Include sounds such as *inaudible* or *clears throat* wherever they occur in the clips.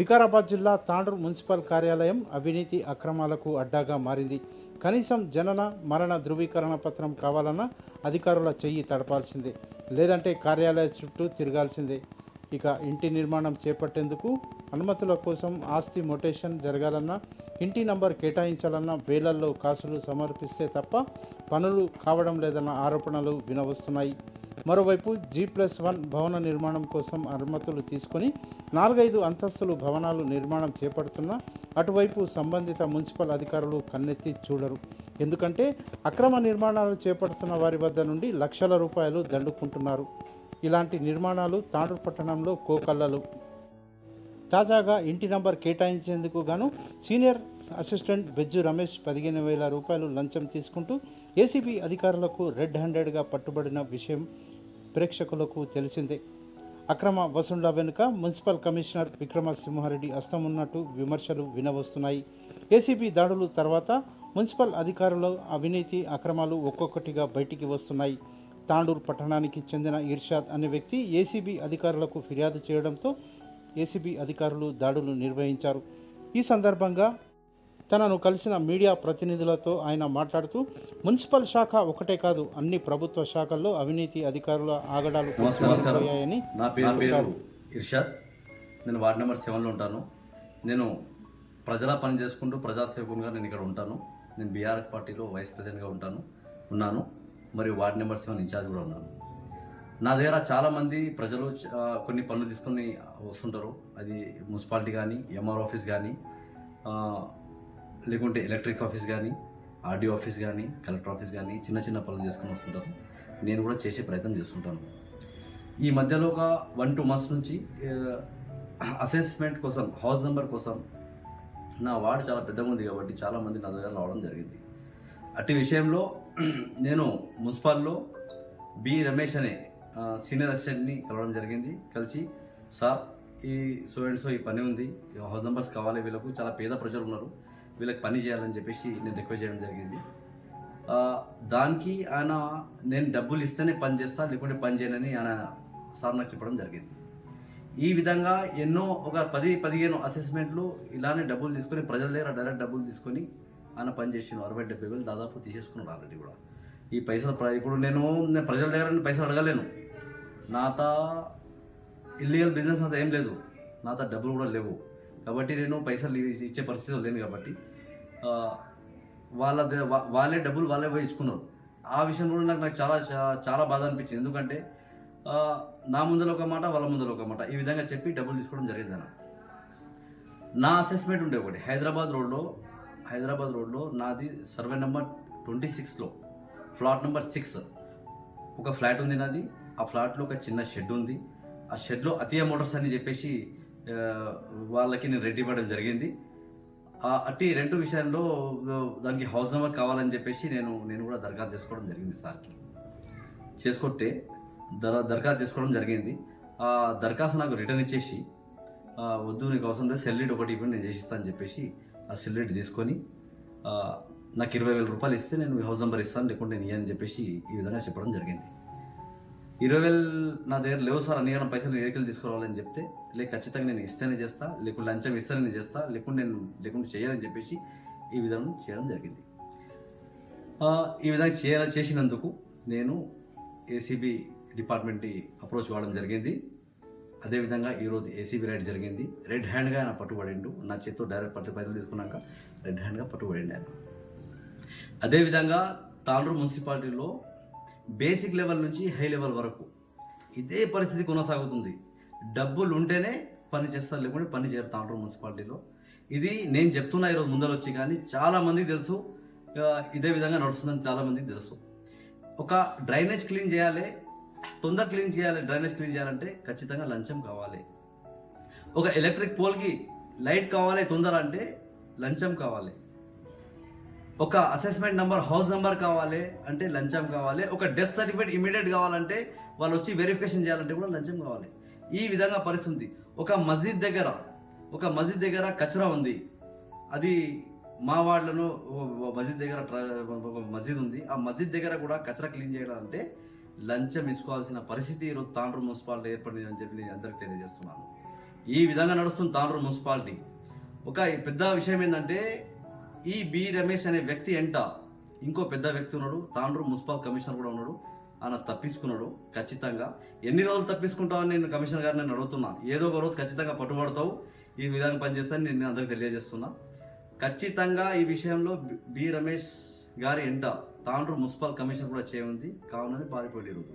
వికారాబాద్ జిల్లా తాండూరు మున్సిపల్ కార్యాలయం అవినీతి అక్రమాలకు అడ్డాగా మారింది. కనీసం జనన మరణ ధృవీకరణ పత్రం కావాలన్నా అధికారుల చెయ్యి తడపాల్సిందే. లేదంటే కార్యాలయ చుట్టూ తిరగాల్సిందే. ఇక ఇంటి నిర్మాణం చేపట్టేందుకు అనుమతుల కోసం ఆస్తి మొటేషన్ జరగాలన్నా ఇంటి నంబర్ కేటాయించాలన్నా వేలల్లో కాసులు సమర్పిస్తే తప్ప పనులు కావడం లేదన్న ఆరోపణలు వినవస్తున్నాయి. మరోవైపు జీ ప్లస్ వన్ భవన నిర్మాణం కోసం అనుమతులు తీసుకొని నాలుగైదు అంతస్తులు భవనాలు నిర్మాణం చేపడుతున్నా అటువైపు సంబంధిత మున్సిపల్ అధికారులు కన్నెత్తి చూడరు. ఎందుకంటే అక్రమ నిర్మాణాలు చేపడుతున్న వారి వద్ద నుండి లక్షల రూపాయలు దండుకుంటున్నారు. ఇలాంటి నిర్మాణాలు తాండ్రు పట్టణంలో కోకల్లలు. తాజాగా ఇంటి నంబర్ కేటాయించేందుకు గాను సీనియర్ అసిస్టెంట్ బెజ్జు రమేష్ పదిహేను వేల రూపాయలు లంచం తీసుకుంటూ ఏసీబీ అధికారులకు రెడ్ హ్యాండెడ్గా పట్టుబడిన విషయం ప్రేక్షకులకు తెలిసిందే. అక్రమ వసూళ్ళ వెనుక మున్సిపల్ కమిషనర్ విక్రమసింహారెడ్డి హస్తం ఉన్నట్టు విమర్శలు వినవస్తున్నాయి. ఏసీబీ దాడులు తర్వాత మున్సిపల్ అధికారుల అవినీతి అక్రమాలు ఒక్కొక్కటిగా బయటికి వస్తున్నాయి. తాండూరు పట్టణానికి చెందిన ఇర్షాద్ అనే వ్యక్తి ఏసీబీ అధికారులకు ఫిర్యాదు చేయడంతో ఏసీబీ అధికారులు దాడులు నిర్వహించారు. ఈ సందర్భంగా తనను కలిసిన మీడియా ప్రతినిధులతో ఆయన మాట్లాడుతూ మున్సిపల్ శాఖ ఒకటే కాదు అన్ని ప్రభుత్వ శాఖల్లో అవినీతి అధికారుల ఆగడాలు. పెరిగిపోయాయని నా పేరు. ఇర్షాద్. నేను వార్డ్ నెంబర్ సెవెన్లో ఉంటాను. నేను ప్రజల పని చేసుకుంటూ ప్రజాసేవకునిగా నేను ఇక్కడ ఉంటాను. నేను బీఆర్ఎస్ పార్టీలో వైస్ ప్రెసిడెంట్గా ఉంటాను ఉన్నాను మరియు వార్డ్ నెంబర్ సెవెన్ ఇన్ఛార్జ్ కూడా ఉన్నాను. నా దగ్గర చాలామంది ప్రజలు కొన్ని పనులు తీసుకొని వస్తుంటారు. అది మున్సిపాలిటీ కానీ ఎంఆర్ ఆఫీస్ కానీ లేకుంటే ఎలక్ట్రిక్ ఆఫీస్ కానీ ఆర్డీఓ ఆఫీస్ కానీ కలెక్టర్ ఆఫీస్ కానీ చిన్న చిన్న పనులు చేసుకుని వస్తుంటారు. నేను కూడా చేసే ప్రయత్నం చేస్తుంటాను. ఈ మధ్యలో ఒక వన్ టూ మంత్స్ నుంచి అసెస్మెంట్ కోసం హౌస్ నెంబర్ కోసం నా వార్డు చాలా పెద్దగా ఉంది కాబట్టి చాలామంది నా దగ్గర రావడం జరిగింది. అట్టి విషయంలో *clears throat* నేను మున్సిపాల్లో బి రమేష్ అనే సీనియర్ అసిస్టెంట్ని కలవడం జరిగింది. కలిసి సార్ ఈ సో అండ్ సో ఈ పని ఉంది. హౌస్ నెంబర్స్ కావాలి వీళ్ళకు. చాలా పేద ప్రజలు ఉన్నారు. వీళ్ళకి పని చేయాలని చెప్పేసి నేను రిక్వెస్ట్ చేయడం జరిగింది. దానికి ఆయన నేను డబ్బులు ఇస్తేనే పని చేస్తా లేకుంటే పని చేయనని ఆయన సార్ నాకు చెప్పడం జరిగింది. ఈ విధంగా ఎన్నో ఒక పది పదిహేను అసెస్మెంట్లు ఇలానే డబ్బులు తీసుకొని ప్రజల దగ్గర డైరెక్ట్ డబ్బులు తీసుకొని ఆయన పని చేసిన అరవై డెబ్బై వేలు దాదాపు తీసేసుకున్నాడు ఆల్రెడీ కూడా. ఈ పైసలు ఇప్పుడు నేను నేను ప్రజల దగ్గర పైసలు అడగలేను. నాత ఇల్లీగల్ బిజినెస్ అంతా ఏం లేదు. నాతో డబ్బులు కూడా లేవు. కాబట్టి నేను పైసలు ఇచ్చే పరిస్థితి లేను కాబట్టి వాళ్ళ వాళ్ళే డబ్బులు వాళ్ళే పోయి ఇచ్చుకున్నారు. ఆ విషయం కూడా నాకు నాకు చాలా చా- చాలా బాధ అనిపించింది. ఎందుకంటే నా ముందర ఒక మాట వాళ్ళ ముందర ఒక మాట. ఈ విధంగా చెప్పి డబ్బులు తీసుకోవడం జరిగింది అన్న. నా అసెస్మెంట్ ఉండే ఒకటి. హైదరాబాద్ రోడ్లో హైదరాబాద్ రోడ్లో నాది సర్వే నెంబర్ ట్వంటీ సిక్స్లో ఫ్లాట్ నెంబర్ సిక్స్. ఒక ఫ్లాట్ ఉంది నాది. ఆ ఫ్లాట్లో ఒక చిన్న షెడ్ ఉంది. ఆ షెడ్లో అతియా మోటార్స్ అని చెప్పేసి వాళ్ళకి నేను రెడీ ఇవ్వడం జరిగింది. అట్టి రెండు విషయంలో దానికి హౌస్ నెంబర్ కావాలని చెప్పేసి నేను నేను కూడా దరఖాస్తు చేసుకోవడం జరిగింది సార్కి. చేసుకుంటే దర దరఖాస్తు చేసుకోవడం జరిగింది. ఆ దరఖాస్తు నాకు రిటర్న్ ఇచ్చేసి వద్దు నీకు అవసరం లేదు సెల్లీడ్ ఒకటి ఇవ్వండి నేను చేసిస్తాను అని చెప్పేసి ఆ సెల్లీడ్ తీసుకొని నాకు ఇరవై వేల రూపాయలు ఇస్తే నేను హౌస్ నెంబర్ ఇస్తాను లేకుంటే నేను అని చెప్పేసి ఈ విధంగా చెప్పడం జరిగింది. ఇరవై వేలు నా దగ్గర లేవు సార్ అన్ని పైసలు ఏడికలు తీసుకురావాలని చెప్తే లేక ఖచ్చితంగా నేను ఇస్తేనే చేస్తా లేకుంటే లంచం ఇస్తేనే నేను చేస్తా లేకుంటే నేను లేకుంటే చేయాలని చెప్పేసి ఈ విధంగా చేయడం జరిగింది. ఈ విధంగా చేయ చేసినందుకు నేను ఏసీబీ డిపార్ట్మెంట్ని అప్రోచ్ కావడం జరిగింది. అదేవిధంగా ఈరోజు ఏసీబీ రైడ్ జరిగింది. రెడ్ హ్యాండ్గా ఆయన పట్టుబడిండు. నా చేతితో డైరెక్ట్ పట్టు పైసలు తీసుకున్నాక రెడ్ హ్యాండ్గా పట్టుబడిండు ఆయన. అదేవిధంగా తాండ్రు మున్సిపాలిటీలో బేసిక్ లెవెల్ నుంచి హై లెవెల్ వరకు ఇదే పరిస్థితి కొనసాగుతుంది. డబ్బులు ఉంటేనే పని చేస్తారు లేకుంటే పని చేరుతా ఉంటారు మున్సిపాలిటీలో. ఇది నేను చెప్తున్నా ఈరోజు ముందర వచ్చి కానీ చాలామందికి తెలుసు. ఇదే విధంగా నడుస్తుందని చాలామందికి తెలుసు. ఒక డ్రైనేజ్ క్లీన్ చేయాలి తొందర క్లీన్ చేయాలి డ్రైనేజ్ క్లీన్ చేయాలంటే ఖచ్చితంగా లంచం కావాలి. ఒక ఎలక్ట్రిక్ పోల్కి లైట్ కావాలి తొందర అంటే లంచం కావాలి. ఒక అసెస్మెంట్ నెంబర్ హౌస్ నెంబర్ కావాలి అంటే లంచం కావాలి. ఒక డెత్ సర్టిఫికేట్ ఇమీడియట్ కావాలంటే వాళ్ళు వచ్చి వెరిఫికేషన్ చేయాలంటే కూడా లంచం కావాలి. ఈ విధంగా పరిస్థితి ఉంది. ఒక మస్జిద్ దగ్గర ఒక మస్జిద్ దగ్గర కచరా ఉంది. అది మా వాళ్ళను మస్జిద్ దగ్గర ఒక మస్జిద్ ఉంది. ఆ మస్జిద్ దగ్గర కూడా కచరా క్లీన్ చేయాలంటే లంచం ఇసుకోవాల్సిన పరిస్థితి ఈరోజు తాండ్రు మున్సిపాలిటీ ఏర్పడింది అని చెప్పి నేను అందరికి తెలియజేస్తున్నాను. ఈ విధంగా నడుస్తుంది తాండ్రు మున్సిపాలిటీ. ఒక పెద్ద విషయం ఏంటంటే ఈ బి రమేష్ అనే వ్యక్తి ఎంట ఇంకో పెద్ద వ్యక్తి ఉన్నాడు. తాండ్రు మున్సిపల్ కమిషనర్ కూడా ఉన్నాడు. ఆయన తప్పించుకున్నాడు ఖచ్చితంగా. ఎన్ని రోజులు తప్పించుకుంటావు అని నేను కమిషనర్ గారిని నేను అడుగుతున్నా. ఏదో ఒక రోజు ఖచ్చితంగా పట్టుబడతావు. ఈ విధానం పనిచేస్తాను నేను అందరికి తెలియజేస్తున్నా. ఖచ్చితంగా ఈ విషయంలో బి- రమేష్ గారి ఎంట తాండ్రు మున్సిపల్ కమిషన్ కూడా చేయముంది కావునని పారిపోయి రోజు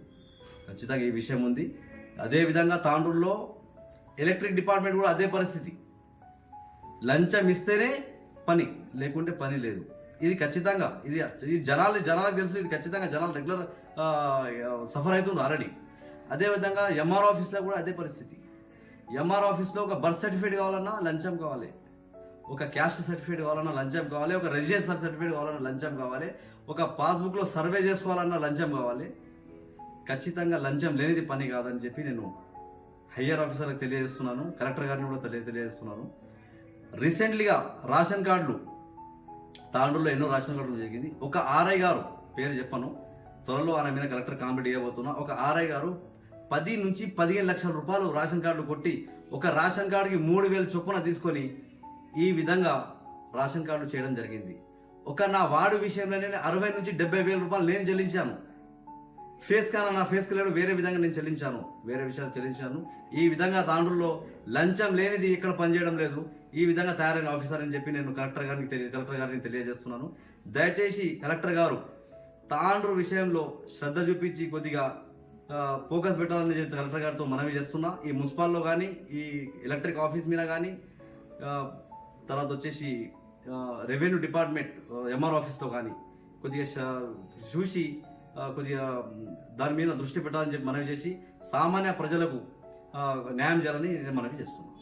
ఖచ్చితంగా ఈ విషయం ఉంది. అదేవిధంగా తాండ్రుల్లో ఎలక్ట్రిక్ డిపార్ట్మెంట్ కూడా అదే పరిస్థితి. లంచం ఇస్తేనే పని. లేకుంటే పని లేదు. ఇది ఖచ్చితంగా ఇది ఇది జనాలు జనాలకు తెలుసు ఇది ఖచ్చితంగా జనాలు రెగ్యులర్ సఫర్ అవుతుంది ఆల్రెడీ అదేవిధంగా ఎంఆర్ ఆఫీస్లో కూడా అదే పరిస్థితి. ఎంఆర్ ఆఫీస్లో ఒక బర్త్ సర్టిఫికేట్ కావాలన్నా లంచం కావాలి. ఒక క్యాస్ట్ సర్టిఫికేట్ కావాలన్నా లంచం కావాలి. ఒక రెసిడెన్స్ సర్టిఫికేట్ కావాలన్నా లంచం కావాలి. ఒక పాస్బుక్లో సర్వే చేసుకోవాలన్నా లంచం కావాలి. ఖచ్చితంగా లంచం లేనిది పని కాదని చెప్పి నేను హయ్యర్ ఆఫీసర్లకు తెలియజేస్తున్నాను. కలెక్టర్ గారిని కూడా తెలియ తెలియజేస్తున్నాను. రీసెంట్లీగా రేషన్ కార్డులు తాండ్రులో ఎన్నో రేషన్ కార్డులు జరిగింది. ఒక ఆర్ఐ గారు పేరు చెప్పను త్వరలో ఆయన మీద కలెక్టర్ కామెడీ చేయబోతున్నా. ఒక ఆర్ఐ గారు పది నుంచి పదిహేను లక్షల రూపాయలు రేషన్ కార్డులు కొట్టి ఒక రేషన్ కార్డుకి మూడు వేలు చొప్పున తీసుకొని ఈ విధంగా రేషన్ కార్డు చేయడం జరిగింది. ఒక నా వార్డు విషయంలోనే అరవై నుంచి డెబ్బై వేల రూపాయలు నేను చెల్లించాను. ఫేస్ కాన నా ఫేస్ లేడు వేరే విధంగా నేను చెల్లించాను. వేరే విషయాలు చెల్లించాను. ఈ విధంగా తాండ్రుల్లో లంచం లేనిది ఇక్కడ పనిచేయడం లేదు. ఈ విధంగా తయారైన ఆఫీసర్ అని చెప్పి నేను కలెక్టర్ గారికి తెలియ కలెక్టర్ గారిని తెలియజేస్తున్నాను. దయచేసి కలెక్టర్ గారు తాండ్రు విషయంలో శ్రద్ధ చూపించి కొద్దిగా ఫోకస్ పెట్టాలని చెప్పి కలెక్టర్ గారితో మనవి చేస్తున్నా. ఈ మున్సిపాల్లో కానీ ఈ ఎలక్ట్రిక్ ఆఫీస్ మీద కానీ తర్వాత వచ్చేసి రెవెన్యూ డిపార్ట్మెంట్ ఎంఆర్ ఆఫీస్లో కానీ కొద్దిగా ష- చూసి కొద్దిగా దాని మీద దృష్టి పెట్టాలని చెప్పి మనవి చేసి సామాన్య ప్రజలకు న్యాయం చేయాలని నేను మనవి చేస్తున్నాను